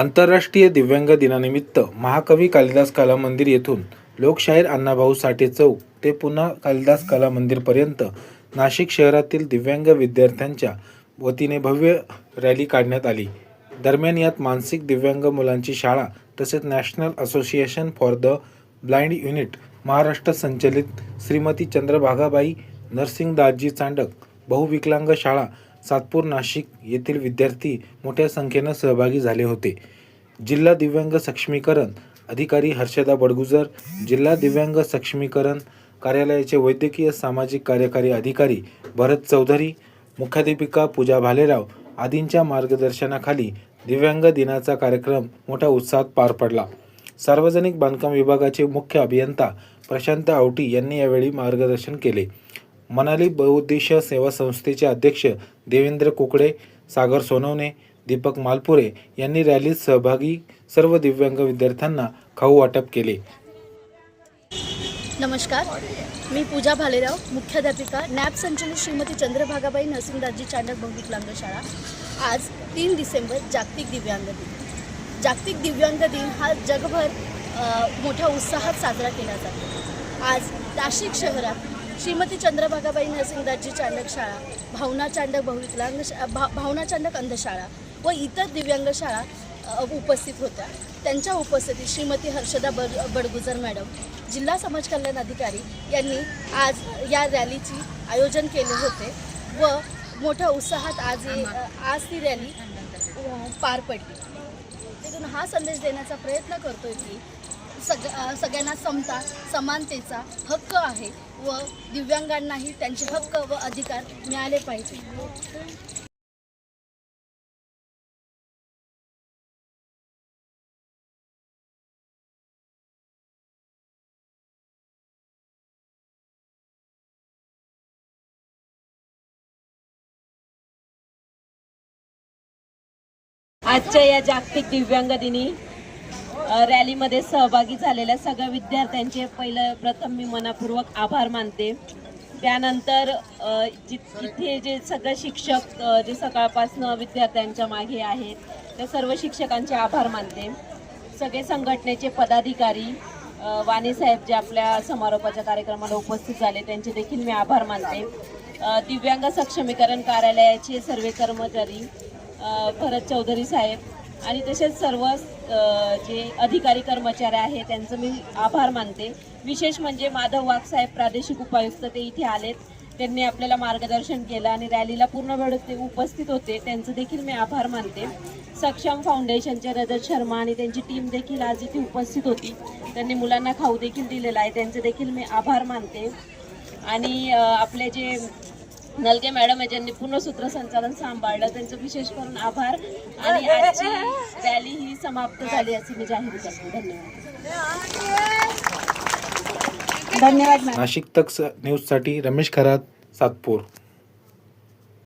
आंतरराष्ट्रीय दिव्यांग दिनानिमित्त महाकवी कालिदास कला मंदिर येथून लोकशाहीर अण्णाभाऊ साठे चौक ते पुन्हा कालिदास कला मंदिरपर्यंत नाशिक शहरातील दिव्यांग विद्यार्थ्यांच्या वतीने भव्य रॅली काढण्यात आली. दरम्यान यात मानसिक दिव्यांग मुलांची शाळा तसेच national association for the blind unit Maharashtra संचलित श्रीमती चंद्रभागाबाई नरसिंगदासजी चांडक बहुविकलांग शाळा सातपूर नाशिक येथील विद्यार्थी मोठ्या संख्येनं सहभागी झाले होते. जिल्हा दिव्यांग सक्षमीकरण अधिकारी हर्षदा बडगुजर जिल्हा दिव्यांग सक्षमीकरण कार्यालयाचे वैद्यकीय सामाजिक कार्यकारी अधिकारी भरत चौधरी मुख्याध्यापिका पूजा भालेराव आदींच्या मार्गदर्शनाखाली दिव्यांग दिनाचा कार्यक्रम मोठ्या उत्साहात पार पडला. सार्वजनिक बांधकाम विभागाचे मुख्य अभियंता प्रशांत आवटी यांनी यावेळी मार्गदर्शन केले. मनाली बहुउद्देशीय सेवा संस्थेचे अध्यक्ष देवेंद्र कुकडे सागर सोनवणे दीपक मालपुरे यांनी रॅलीत सहभागी सर्व दिव्यांग विद्यार्थ्यांना खाऊ वाटप केले. नमस्कार. मी पूजा भालेराव मुख्याध्यापिका नॅब संचलित श्रीमती चंद्रभागाबाई नरसिंहदासजी चांडक बहुविकलांग शाळा आज तीन डिसेंबर जागतिक दिव्यांग दिन. जागतिक दिव्यांग दिन हा जगभर मोठ्या उत्साहात साजरा केला जातो. आज नाशिक शहरात श्रीमती चंद्रभागाबाई नरसिंहदासजी चांडक शाळा भावना चांडक बहुविकलांग भा भावना चांडक अंधशाळा व इतर दिव्यांग शाळा उपस्थित होत्या. त्यांच्या उपस्थितीत श्रीमती हर्षदा बड बडगुजर मॅडम जिल्हा समाज कल्याण अधिकारी यांनी आज या रॅलीची आयोजन केले होते व मोठ्या उत्साहात आज ही- आज ती रॅली पार पडली. तिथून हा संदेश देण्याचा प्रयत्न करतोय की सग सगळ्यांना समता समानतेचा हक्क आहे व दिव्यांगांनाही त्यांचे हक्क व अधिकार मिळाले पाहिजे. आजच्या या जागतिक दिव्यांग दिनी रॅलीमध्ये सहभागी झालेल्या सगळ्या विद्यार्थ्यांचे पहिलं प्रथम मी मनापूर्वक आभार मानते. त्यानंतर जि इथे जे सगळे शिक्षक जे सकाळपासनं विद्यार्थ्यांच्या मागे आहेत त्या सर्व शिक्षकांचे आभार मानते. सगळे संघटनेचे पदाधिकारी वाणीसाहेब जे आपल्या समारोपाच्या कार्यक्रमाला उपस्थित झाले त्यांचे देखील मी आभार मानते. दिव्यांग सक्षमीकरण कार्यालयाचे सर्व कर्मचारी भरत चौधरी साहेब आणि तसेच सर्व जे अधिकारी कर्मचारी आहेत त्यांचं मी आभार मानते. विशेष म्हणजे माधव वाघसाहेब प्रादेशिक उपायुक्त ते इथे आलेत. त्यांनी आपल्याला मार्गदर्शन केलं आणि रॅलीला पूर्ण वेळ ते उपस्थित होते त्यांचं देखील मी आभार मानते. सक्षम फाउंडेशनचे रजत शर्मा आणि त्यांची टीम देखील आज इथे उपस्थित होती. त्यांनी मुलांना खाऊ देखील दिलेला आहे त्यांचे देखील मी आभार मानते. आणि आपले जे नलगे मॅडम यांनी पूर्ण सूत्रसंचालन सांभाळलं. त्यांचं विशेष करून आभार. आणि आजची रॅली ही समाप्त झाली असे मी जाहीर करते. धन्यवाद. नाशिक तक न्यूजसाठी रमेश खरात सातपूर.